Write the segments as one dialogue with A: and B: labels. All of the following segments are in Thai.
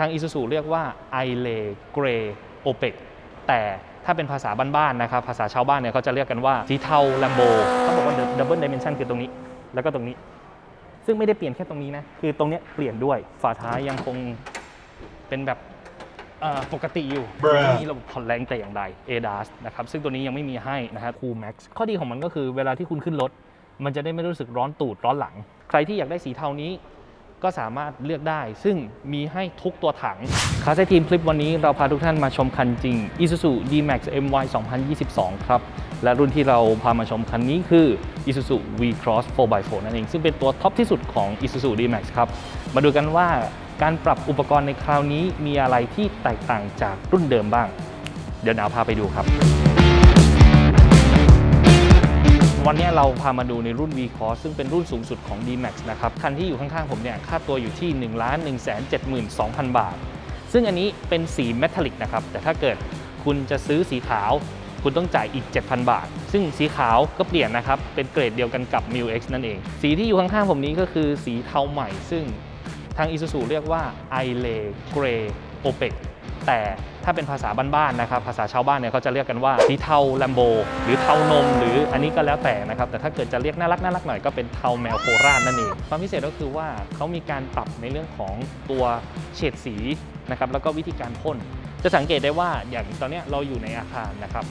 A: ทาง Isuzu เรียกว่า i l e Grey OPEC แต่ถ้าเป็นภาษาบ้านๆนะครับ ภาษาชาวบ้านเนี่ยเขาจะเรียกกันว่าสีเทา Lambo เขาบอกว่า Double Dimension คือตรงนี้ แล้วก็ตรงนี้ ซึ่งไม่ได้เปลี่ยนแค่ตรงนี้นะ คือตรงเนี้ยเปลี่ยนด้วย ฝาท้ายยังคงเป็นแบบเอ่อปกติอยู่
B: Bruh
A: ไม่มีระบบผ่อนแรงแต่อย่างใด ADAS นะครับ ซึ่งตัวนี้ยังไม่มีให้นะฮะ Cool Max ข้อดีของมันก็คือเวลาที่คุณขึ้นรถ มันจะได้ไม่รู้สึกร้อนตูดร้อนหลัง ใครที่อยากได้สีเทานี้ ก็สามารถเลือกได้ ซึ่งมีให้ทุกตัวถังคาเซทีมคลิปวันนี้เราพาทุกท่านมาชมคันจริง Isuzu D-Max MY 2022 ครับ และรุ่นที่เราพามาชมคันนี้คือ Isuzu V-Cross 4x4 นั่นเอง ซึ่งเป็นตัวท็อปที่สุดของ Isuzu D-Max ครับ มาดูกันว่าการปรับอุปกรณ์ในคราวนี้มีอะไรที่แตกต่างจากรุ่นเดิมบ้าง เดี๋ยวดาวพาไปดูครับ วันนี้เราพามาดูในรุ่น V Cross ซึ่งเป็นรุ่นสูงสุดของ D-Max นะครับ คันที่อยู่ข้างๆ ผมเนี่ย ค่าตัวอยู่ที่ 1 1 7 2 0 0 0 บาท ซึ่งอันนี้เป็นสีเมทัลลิกนะครับ แต่ถ้าเกิดคุณจะซื้อสีขาว คุณต้องจ่ายอีก 7,000 บาท ซึ่งสีขาวก็เปลี่ยนนะครับ เป็นเกรดเดียวกันกับ m i l X นั่นเอง สีที่อยู่ข้างๆ ผมนี้ก็คือสีเทาใหม่ ซึ่งทาง Isuzu เรียกว่า i l e Grey OPEC แต่ถ้าเป็นภาษาบ้านๆนะครับ ภาษาชาวบ้านเนี่ยเขาจะเรียกกันว่าสีเทา Lambo หรือเทานม หรืออันนี้ก็แล้วแต่นะครับ แต่ถ้าเกิดจะเรียกน่ารักน่ารักหน่อยก็เป็นเทาแมวโคราชนั่นเองความพิเศษก็คือว่าเขามีการปรับในเรื่องของตัวเฉดสีนะครับแล้วก็วิธีการพ่นจะสังเกตได้ว่าอย่างตอนนี้เราอยู่ในอาคารนะครับ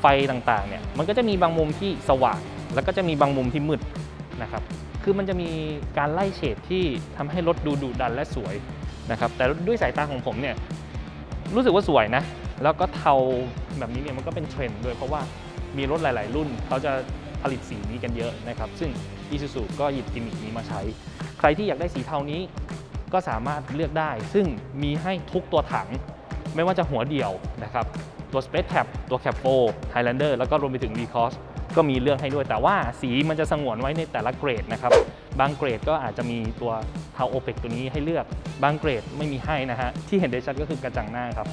A: ไฟต่างๆเนี่ยมันก็จะมีบางมุมที่สว่างแล้วก็จะมีบางมุมที่มืดนะครับคือมันจะมีการไล่เฉดที่ทำให้รถดูดุดันและสวยนะครับแต่ด้วยสายตาของผมเนี่ย รู้สึกว่าสวยนะ แล้วก็เทาแบบนี้เนี่ยมันก็เป็นเทรนด์ด้วย เพราะว่ามีรถหลาย ๆ รุ่นเขาจะผลิตสีนี้กันเยอะนะครับ ซึ่ง Isuzu ก็หยิบกิมมิคนี้มาใช้ ใครที่อยากได้สีเทานี้ก็สามารถเลือกได้ ซึ่งมีให้ทุกตัวถัง ไม่ว่าจะหัวเดี่ยวนะครับ ตัว Space Cap ตัว Cap 4 Highlander แล้วก็รวมไปถึง V-Cross ก็มีเลือกให้ด้วย แต่ว่าสีมันจะสงวนไว้ในแต่ละเกรดนะครับ บางเกรดก็อาจจะมีตัว ทาโอเปกตัวนี้ให้เลือกบางเกรดไม่มีให้นะฮะ ที่เห็นได้ชัดก็คือกระจังหน้าครับ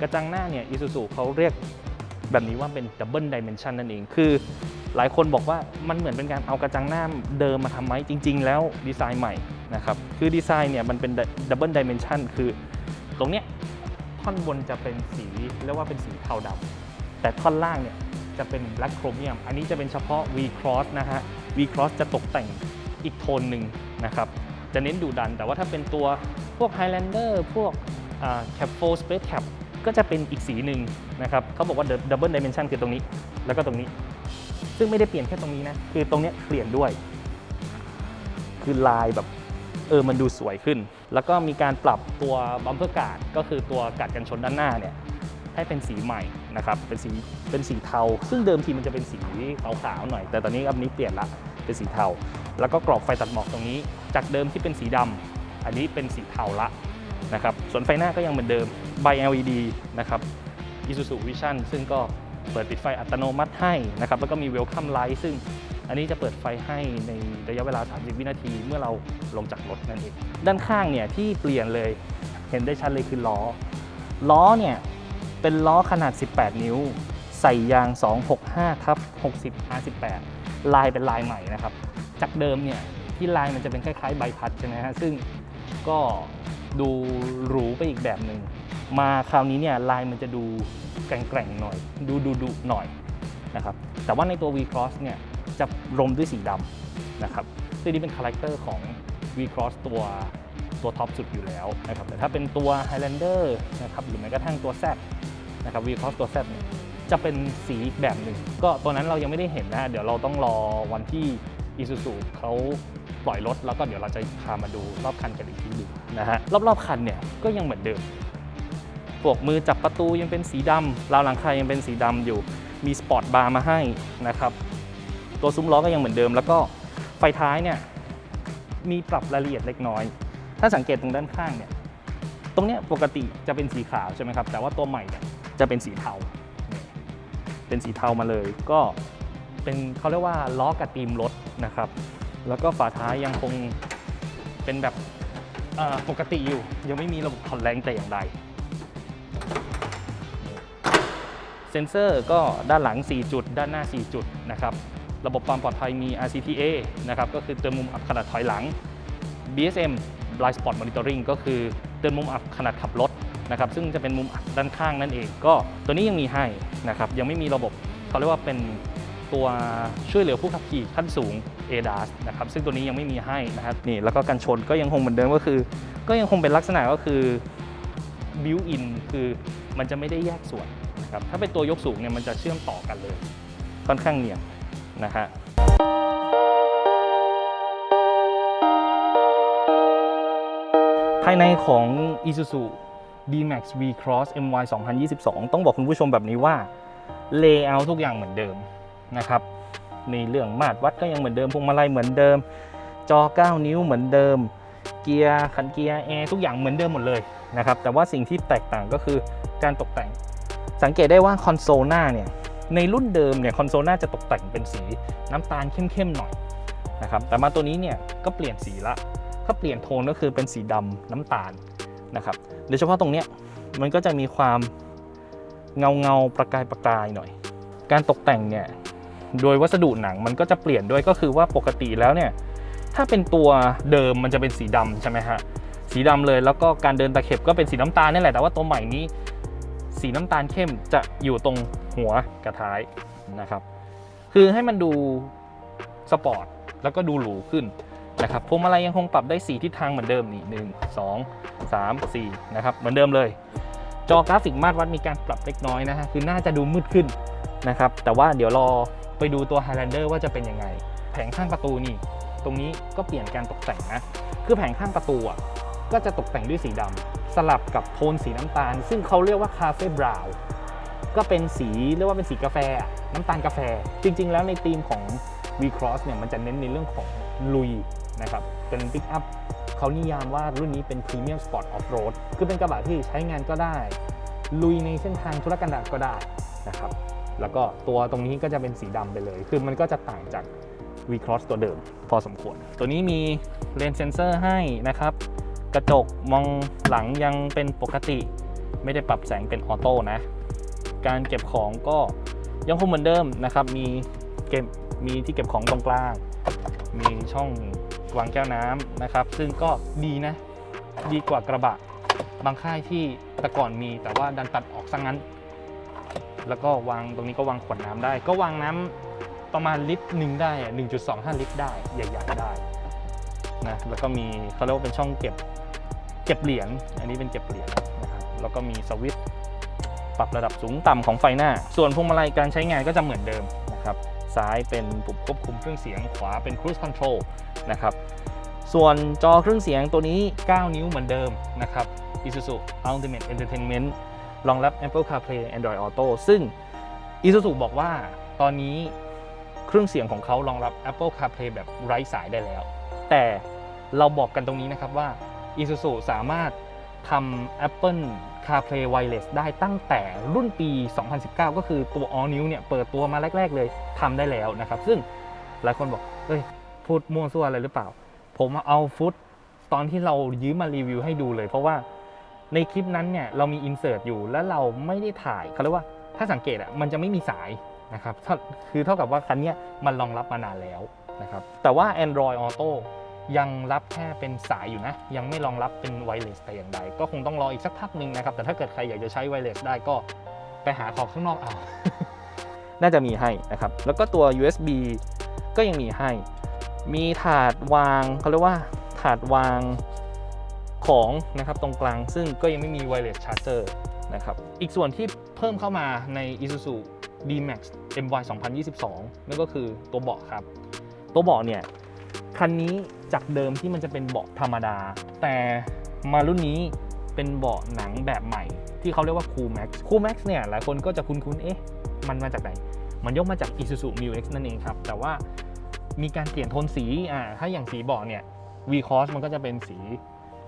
A: กระจังหน้าเนี่ย Isuzu เขาเรียกแบบนี้ว่าเป็น Double Dimension นั่นเอง คือหลายคนบอกว่ามันเหมือนเป็นการเอากระจังหน้าเดิมมาทำไหมจริง ๆ แล้วดีไซน์ใหม่นะครับ คือดีไซน์เนี่ยมันเป็น Double Dimension คือตรงเนี้ยท่อนบนจะเป็นสีเรียกว่าเป็นสีเทาดำแต่ท่อนล่างเนี่ยจะเป็น black chromium อันนี้จะเป็นเฉพาะ V cross นะฮะ V cross จะตกแต่งอีกโทนหนึ่งนะครับ จะเน้นดุดัน แต่ว่าถ้าเป็นตัวพวก Highlander พวกอ่า Cap 4 Space Cap ก็จะเป็นอีกสีหนึ่งนะครับเขาบอกว่า double dimension คือตรงนี้ แล้วก็ตรงนี้ ซึ่งไม่ได้เปลี่ยนแค่ตรงนี้นะ คือตรงนี้เปลี่ยนด้วย คือลายแบบเออมันดูสวยขึ้น แล้วก็มีการปรับตัวบัมเพอร์การ์ดก็คือตัวการ์ดกันชนด้านหน้าเนี่ยให้เป็นสีใหม่นะครับเป็นสีเป็นสีเทา ซึ่งเดิมทีมันจะเป็นสีขาวๆหน่อย แต่ตอนนี้อันนี้เปลี่ยนละเป็นสีเทา แล้วก็กรอบไฟตัดหมอกตรงนี้ จากเดิมที่เป็นสีดำอันนี้เป็นสีเทาละนะครับ ส่วนไฟหน้าก็ยังเหมือนเดิมใบ LED นะครับ Isuzu Vision ซึ่งก็เปิดปิดไฟอัตโนมัติให้นะครับ แล้วก็มี Welcome Light ซึ่งอันนี้จะเปิดไฟให้ในระยะเวลา 30 วินาทีเมื่อเราลงจากรถนั่นเอง ด้านข้างเนี่ยที่เปลี่ยนเลย เห็นได้ชัดเลยคือล้อ ล้อเนี่ยเป็นล้อขนาด 18 นิ้ว ใส่ยาง 265ทับ60 R18 ลายเป็นลายใหม่นะครับ จากเดิมเนี่ยที่ลายมันจะเป็นคล้ายๆใบพัดใช่ไหมฮะซึ่งก็ดูหรูไปอีกแบบหนึ่งมาคราวนี้เนี่ยลายมันจะดูแกร่งๆหน่อย ดูดุดุๆหน่อยนะครับแต่ว่าในตัว V Cross เนี่ยจะรมด้วยสีดำนะครับซึ่งนี่เป็นคาแรคเตอร์ของ V Cross ตัวตัวท็อปสุดอยู่แล้วนะครับแต่ถ้าเป็นตัว Highlander นะครับหรือแม้กระทั่งตัว Z นะครับ V Cross ตัว Z เนี่ยจะเป็นสีอีกแบบหนึ่งก็ตัวนั้นเรายังไม่ได้เห็นนะฮะเดี๋ยวเราต้องรอวันที่ Isuzu เขาปล่อยรถแล้วก็เดี๋ยวเราจะพามาดูรอบคันกันอีกทีหนึ่งนะฮะรอบๆคันเนี่ยก็ยังเหมือนเดิมพวกมือจับประตูยังเป็นสีดำราวหลังคายังเป็นสีดำอยู่มีสปอร์ตบาร์มาให้นะครับตัวซุ้มล้อก็ยังเหมือนเดิม แล้วก็ไฟท้ายเนี่ยมีปรับรายละเอียดเล็กน้อย ถ้าสังเกตตรงด้านข้างเนี่ยตรงเนี้ยปกติจะเป็นสีขาวใช่ไหมครับแต่ว่าตัวใหม่เนี่ยจะเป็นสีเทาเป็นสีเทามาเลยก็ เป็นเขาเรียกว่าล้อกับตีมรถนะครับ แล้วก็ฝาท้ายยังคงเป็นแบบปกติอยู่ ยังไม่มีระบบผ่อนแรงแต่อย่างใด เซนเซอร์ก็ด้านหลัง 4 จุด ด้านหน้า 4 จุดนะครับ ระบบความปลอดภัยมี RCTA นะครับ ก็คือเตือนมุมอับขนาดถอยหลัง BSM Blind Spot Monitoring ก็คือเตือนมุมอับขนาดขับรถนะครับ ซึ่งจะเป็นมุมอับด้านข้างนั่นเอง ก็ตัวนี้ยังมีให้นะครับ ยังไม่มีระบบเขาเรียกว่าเป็น ตัวช่วยเหลือผู้ขับขี่ขั้นสูง ADAS นะครับซึ่งตัวนี้ยังไม่มีให้นะครับนี่แล้วก็กันชนก็ยังคงเหมือนเดิมก็คือ ก็ยังคงเป็นลักษณะก็คือบิวอินคือมันจะไม่ได้แยกส่วนนะครับถ้าเป็นตัวยกสูงเนี่ยมันจะเชื่อมต่อกันเลย ค่อนข้างเนียนนะฮะภายในของ Isuzu D-Max V-Cross MY 2022 ต้องบอกคุณผู้ชมแบบนี้ว่า Layout ทุกอย่างเหมือนเดิม นะครับในเรื่องมาตรวัดก็ยังเหมือนเดิมพวงมาลัยเหมือนเดิม จอ 9 นิ้วเหมือนเดิม เกียร์คันเกียร์แอร์ทุกอย่างเหมือนเดิมหมดเลยนะครับแต่ว่าสิ่งที่แตกต่างก็คือการตกแต่ง สังเกตได้ว่าคอนโซลหน้าเนี่ยในรุ่นเดิมเนี่ยคอนโซลหน้าจะตกแต่งเป็นสีน้ำตาลเข้มๆหน่อยนะครับแต่มาตัวนี้เนี่ยก็เปลี่ยนสีละถ้าเปลี่ยนโทนก็คือเป็นสีดำน้ำตาลนะครับโดยเฉพาะตรงเนี้ยมันก็จะมีความเงาเงาๆประกายประกายหน่อย การตกแต่งเนี่ย โดยวัสดุหนังมันก็จะเปลี่ยนด้วยก็คือว่าปกติแล้วเนี่ยถ้าเป็นตัวเดิมมันจะเป็นสีดำใช่ไหมฮะสีดำเลยแล้วก็การเดินตะเข็บก็เป็นสีน้ำตาลนี่แหละแต่ว่าตัวใหม่นี้ สีน้ำตาลเข้มจะอยู่ตรงหัวกระท้ายนะครับคือให้มันดูสปอร์ตแล้วก็ดูหรูขึ้นนะครับพวงมาลัยยังคงปรับได้ 4 ทิศทางเหมือนเดิมนี่หนึ่งสองสามสี่นะครับเหมือนเดิมเลย จอกราฟิกมาตรวัดมีการปรับเล็กน้อยนะฮะคือน่าจะดูมืดขึ้นนะครับแต่ว่าเดี๋ยวรอ ไปดูตัว Highlander ว่าจะเป็นยังไง แผงข้างประตูนี่ ตรงนี้ก็เปลี่ยนการตกแต่งนะ คือแผงข้างประตูอะก็จะตกแต่งด้วยสีดำสลับกับโทนสีน้ำตาล ซึ่งเขาเรียกว่าคาเฟ่บราวน์ก็เป็นสีเรียกว่าเป็นสีกาแฟ น้ำตาลกาแฟ จริง ๆ แล้วในธีมของ V-Cross เนี่ยมันจะเน้นในเรื่องของลุยนะครับเป็นปิกอัพเขานิยามว่ารุ่นนี้เป็น Premium Sport Off Road คือเป็นกระบะที่ใช้งานก็ได้ ลุยในเส้นทางธุรกันดารก็ได้นะครับ แล้วก็ตัวตรงนี้ก็จะเป็นสีดำไปเลย คือมันก็จะต่างจาก V-Cross ตัวเดิมพอสมควร ตัวนี้มีเลนส์เซนเซอร์ให้นะครับ กระจกมองหลังยังเป็นปกติ ไม่ได้ปรับแสงเป็นออโต้นะ การเก็บของก็ยังคงเหมือนเดิมนะครับ มีเก็บมีที่เก็บของตรงกลาง มีช่องวางแก้วน้ำนะครับ ซึ่งก็ดีนะ ดีกว่ากระบะบางค่ายที่แต่ก่อนมีแต่ว่าดันตัดออกซะงั้น แล้วก็วางตรงนี้ก็วางขวดน้ำได้ ก็วางน้ำประมาณลิตรหนึ่งได้หนึ่งจุดสอะ1.25ลิตรได้ใหญ่ๆได้นะแล้วก็มีเขาเรียกว่าเป็นช่องเก็บเก็บเหรียญอันนี้เป็นเก็บเหรียญนะครับแล้วก็มีสวิตช์ปรับระดับสูงต่ำของไฟหน้า ส่วนพวงมาลัยการใช้งานก็จะเหมือนเดิมนะครับซ้ายเป็นปุ่มควบคุมเครื่องเสียงขวาเป็น Cruise Control นะครับส่วนจอเครื่องเสียงตัวนี้ 9 นิ้วเหมือนเดิมนะครับ Isuzu Ultimate Entertainment รองรับ Apple CarPlay Android Auto ซึ่ง Isuzu บอกว่าตอนนี้เครื่องเสียงของเขารองรับ Apple CarPlay แบบไร้สายได้แล้ว แต่เราบอกกันตรงนี้นะครับว่า Isuzu สามารถทำ Apple CarPlay Wireless ได้ตั้งแต่รุ่นปี 2019 ก็คือตัว All New เนี่ยเปิดตัวมาแรก ๆ เลยทำได้แล้วนะครับ ซึ่งหลายคนบอกเอ้ยพูดมั่วซั่วอะไรหรือเปล่า ผมเอาฟุตตอนที่เรายืมมารีวิวให้ดูเลย เพราะว่า ในคลิปนั้นเนี่ยเรามีอินเสิร์ตอยู่แล้วเราไม่ได้ถ่ายเขาเรียกว่าถ้าสังเกตอะมันจะไม่มีสายนะครับคือเท่ากับว่าคันนี้มันรองรับมานานแล้วนะครับแต่ว่า Android Auto ยังรับแค่เป็นสายอยู่นะ ยังไม่รองรับเป็นไวเลสแต่อย่างใด ก็คงต้องรออีกสักพักหนึ่งนะครับ แต่ถ้าเกิดใครอยากจะใช้ไวเลสได้ก็ไปหาของข้างนอกเอา น่าจะมีให้นะครับ แล้วก็ตัว USB ก็ยังมีให้ มีถาดวางเขาเรียกว่าถาดวาง ของนะครับตรงกลางซึ่งก็ยังไม่มีไวเลสชาร์เจอร์นะครับอีกส่วนที่เพิ่มเข้ามาใน Isuzu D-Max MY 2022 นั่นก็คือตัวเบาะครับ ตัวเบาะเนี่ย คันนี้จากเดิมที่มันจะเป็นเบาะธรรมดา แต่มารุ่นนี้เป็นเบาะหนังแบบใหม่ ที่เขาเรียกว่า Cool Max Cool Max เนี่ย หลายคนก็จะคุ้นๆ เอ๊ะ มันมาจากไหน มันยกมาจาก Isuzu Mu X นั่นเองครับ แต่ว่ามีการเปลี่ยนโทนสีอ่าถ้าอย่างสีเบาะเนี่ย V Cross มันก็จะเป็นสี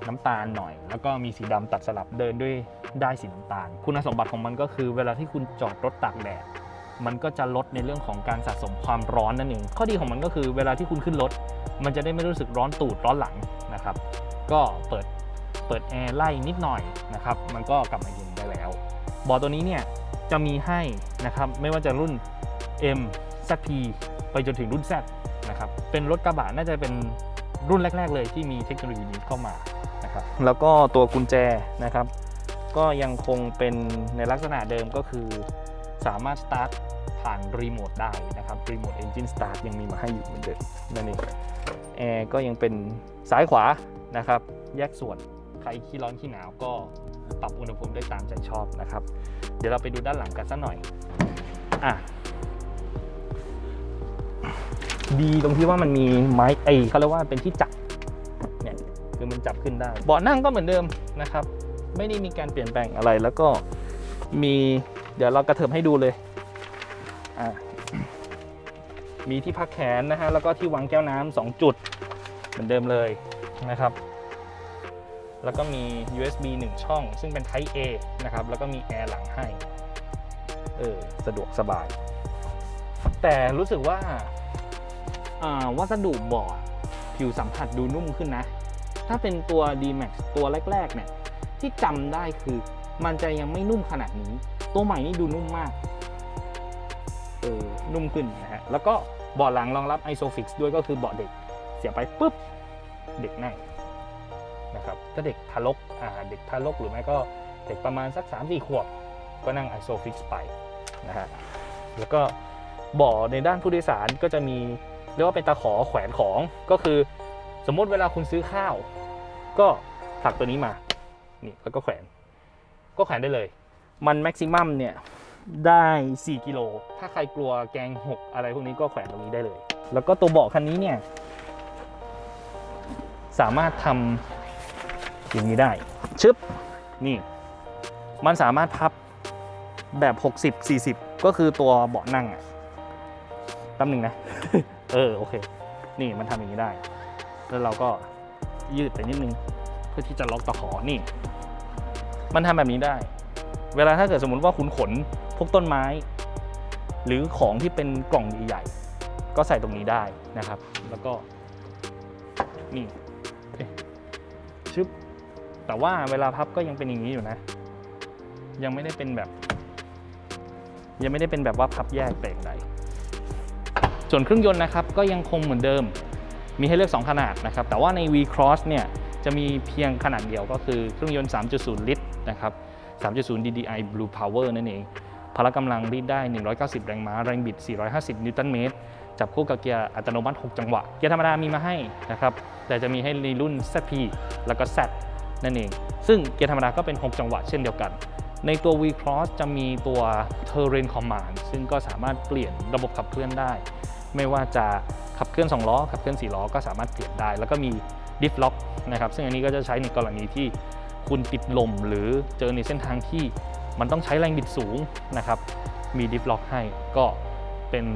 A: น้ำตาลหน่อย แล้วก็มีสีดำตัดสลับเดินด้วยได้สีน้ำตาล คุณสมบัติของมันก็คือ เวลาที่คุณจอดรถตากแดดมันก็จะลดในเรื่องของการสะสมความร้อนนั่นเอง ข้อดีของมันก็คือเวลาที่คุณขึ้นรถ มันจะได้ไม่รู้สึกร้อนตูดร้อนหลังนะครับ ก็เปิดเปิดแอร์ไล่นิดหน่อยนะครับ มันก็กลับมาเย็นได้แล้ว บอร์ตัวนี้เนี่ยจะมีให้นะครับ ไม่ว่าจะรุ่น M ZP ไปจนถึงรุ่น Z นะครับ เป็นรถกระบะน่าจะเป็นรุ่นแรก ๆ เลยที่มีเทคโนโลยีนี้เข้ามา นะครับแล้วก็ตัวกุญแจนะครับ ก็ยังคงเป็นในลักษณะเดิมก็คือสามารถสตาร์ทผ่านรีโมทได้นะครับรีโมทเอนจินสตาร์ทยังมีมาให้อยู่เหมือนเดิมนั่นเองแอร์ก็ยังเป็นซ้ายขวานะครับ แยกส่วนใครขี้ร้อนขี้หนาวก็ปรับอุณหภูมิได้ตามใจชอบนะครับ เดี๋ยวเราไปดูด้านหลังกันสักหน่อยอะดีตรงที่ว่ามันมีไม้ไอเขาเรียกว่าเป็นที่จับ คือมันจับขึ้นได้ เบาะนั่งก็เหมือนเดิมนะครับ ไม่ได้มีการเปลี่ยนแปลงอะไรแล้วก็มีเดี๋ยวเรากระเถิบให้ดูเลยมีที่พักแขนนะฮะแล้วก็ที่วางแก้วน้ำสองจุดเหมือนเดิมเลยนะครับ แล้วก็มี USB 1 ช่อง ซึ่งเป็น Type A นะครับ แล้วก็มีแอร์หลังให้ เออ สะดวกสบาย แต่รู้สึกว่าอ่าวัสดุเบาะผิวสัมผัสดูนุ่มขึ้นนะ ถ้าเป็นตัว D-Max ตัวแรกๆเนี่ยที่จำได้คือมันจะยังไม่นุ่มขนาดนี้ ตัวใหม่นี่ดูนุ่มมาก เออ นุ่มขึ้นนะฮะ แล้วก็เบาะหลังรองรับ Isofix ด้วยก็คือเบาะเด็ก เสียไปปุ๊บ เด็กนั่งนะครับ ถ้าเด็กทารก อ่า เด็กทารกหรือไม่ก็เด็กประมาณสัก 3 4 ขวบ ก็นั่ง ISOFIX ไปนะฮะ แล้วก็เบ่อในด้านผู้โดยสารก็จะมีเรียกว่าเป็นตะขอแขวนของ ก็คือ สมมติเวลาคุณซื้อข้าว ก็ผลักตัวนี้มานี่แล้วก็แขวน ก็แขวนได้เลย มันแม็กซิมัมเนี่ยได้ 4 กิโล ถ้าใครกลัวแกงหกอะไรพวกนี้ก็แขวนตรงนี้ได้เลย แล้วก็ตัวเบาะคันนี้เนี่ย สามารถทำอย่างนี้ได้ ชึบ นี่ มันสามารถพับแบบ 60 40 ก็คือตัวเบาะนั่งอะแป๊บหนึ่งนะ เออ โอเค นี่มันทำอย่างนี้ได้ แล้วเราก็ยืดไปนิดนึง เพื่อที่จะล็อกตะขอนี่ มันทำแบบนี้ได้ เวลาถ้าเกิดสมมติว่าคุณขนพวกต้นไม้ หรือของที่เป็นกล่องใหญ่ๆก็ใส่ตรงนี้ได้นะครับ แล้วก็นี่ชึบแต่ว่าเวลาพับก็ยังเป็นอย่างนี้อยู่นะ ยังไม่ได้เป็นแบบ ยังไม่ได้เป็นแบบว่าพับแยกแต่อย่างใดส่วนเครื่องยนต์นะครับ ก็ยังคงเหมือนเดิม มีให้เลือก 2 ขนาดนะครับ แต่ว่าใน V Cross เนี่ยจะมีเพียงขนาดเดียวก็คือเครื่องยนต์ 3.0 ลิตรนะครับ 3.0 DDI Blue Power นั่นเอง พละกำลังรีดได้ 190 แรงม้า แรงบิด 450 นิวตันเมตร จับคู่กับเกียร์อัตโนมัติ 6 จังหวะ เกียร์ธรรมดามีมาให้นะครับ แต่จะมีให้ในรุ่น ZP แล้วก็ Z นั่นเอง ซึ่งเกียร์ธรรมดาก็เป็น 6 จังหวะเช่นเดียวกัน ในตัว V Cross จะมีตัว Terrain Command ซึ่งก็สามารถเปลี่ยนระบบขับเคลื่อนได้ ไม่ว่าจะ ขับเคลื่อน2ล้อขับเคลื่อน4ล้อก็สามารถเปลี่ยนได้ แล้วก็มี Diff Lock นะครับซึ่งอันนี้ก็จะใช้ในกรณีที่คุณติดลมหรือเจอในเส้นทางที่มันต้องใช้แรงบิดสูงนะครับมี Diff Lock ให้ก็เป็น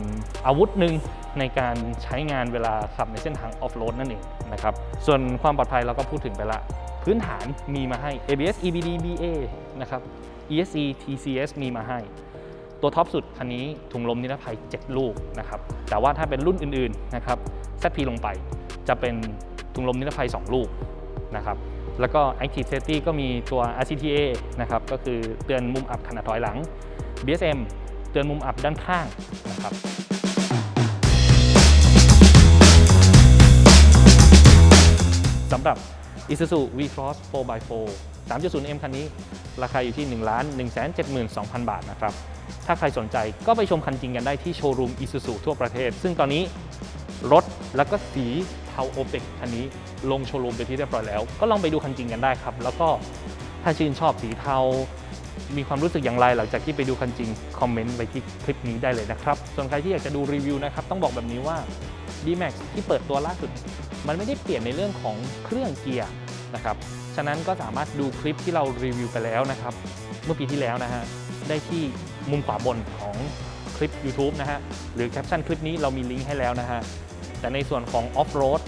A: อาวุธหนึ่งในการใช้งานเวลาขับในเส้นทางออฟโรดนั่นเองนะครับส่วนความปลอดภัยเราก็พูดถึงไปละพื้นฐานมีมาให้ ABS EBD BA นะครับ ESC TCS มีมาให้ ตัวท็อปสุดคันนี้ถุงลมนิรภัย 7 ลูกนะครับ แต่ว่าถ้าเป็นรุ่นอื่นๆนะครับ ZP ลงไปจะเป็นถุงลมนิรภัย 2 ลูกนะครับแล้วก็ Active Safety ก็มีตัว RCTA นะครับก็คือเตือนมุมอับขณะถอยหลัง BSM เตือนมุมอับด้านข้างนะครับสำหรับ Isuzu V-Cross 4x4 3.0M คันนี้ ราคาอยู่ที่ 1 1 7 2 0 0 0 บาทนะครับ ถ้าใครสนใจก็ไปชมคันจริงกันได้ที่โชว์รูม Isuzu ทั่วประเทศ ซึ่งตอนนี้รถแล้วก็สีเทาโอเปกคันนี้ลงโชว์รูมไปที่เรียบร้อยแล้ว ก็ลองไปดูคันจริงกันได้ครับ แล้วก็ถ้าชื่นชอบสีเทา มีความรู้สึกอย่างไรหลังจากที่ไปดูคันจริง คอมเมนต์ไปที่คลิปนี้ได้เลยนะครับ ส่วนใครที่อยากจะดูรีวิวนะครับ ต้องบอกแบบนี้ว่า D-Max ที่เปิดตัวล่าสุด มันไม่ได้เปลี่ยนในเรื่องของเครื่องเกียร์นะครับ ฉะนั้นก็สามารถดูคลิปที่เรารีวิวไปแล้วนะครับ เมื่อปีที่แล้วนะฮะ ได้ที่ มุมขวาบนของคลิป YouTube นะฮะ หรือแคปชั่นคลิปนี้เรามีลิงก์ให้แล้วนะฮะ แต่ในส่วนของออฟโรด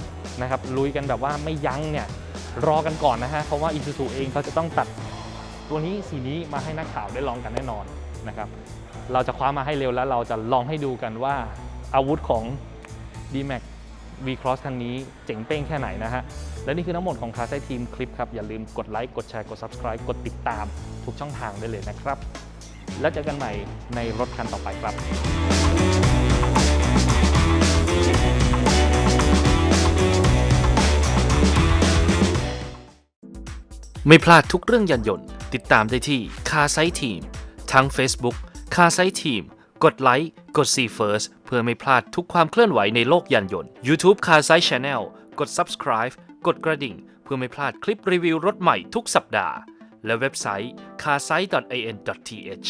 A: นะครับลุยกันแบบว่าไม่ยั้งเนี่ย รอกันก่อนนะฮะ เพราะว่า Isuzu เองเขาจะต้องตัดตัวนี้สีนี้มาให้นักข่าวได้ลองกันแน่นอนนะครับ เราจะคว้ามาให้เร็วแล้วเราจะลองให้ดูกันว่าอาวุธของ D-Max V Cross คันนี้เจ๋งเป้งแค่ไหนนะฮะ และนี่คือทั้งหมดของคา s ไซทีมคลิปครับ อย่าลืมกดไลค์ กดแชร์ กด Subscribe กดติดตามทุกช่องทางได้เลยนะครับ แล้วเจอกันใหม่ในรถคันต่อไปครับ
B: ไม่พลาดทุกเรื่องยานยนต์ ติดตามได้ที่ Car Site Team ทั้ง Facebook Car Site Team กดไลค์กด See First เพื่อไม่พลาดทุกความเคลื่อนไหวในโลกยานยนต์ YouTube Car Site Channel กด Subscribe กดกระดิ่ง เพื่อไม่พลาดคลิปรีวิวรถใหม่ทุกสัปดาห์ และเว็บไซต์ carsite.in.th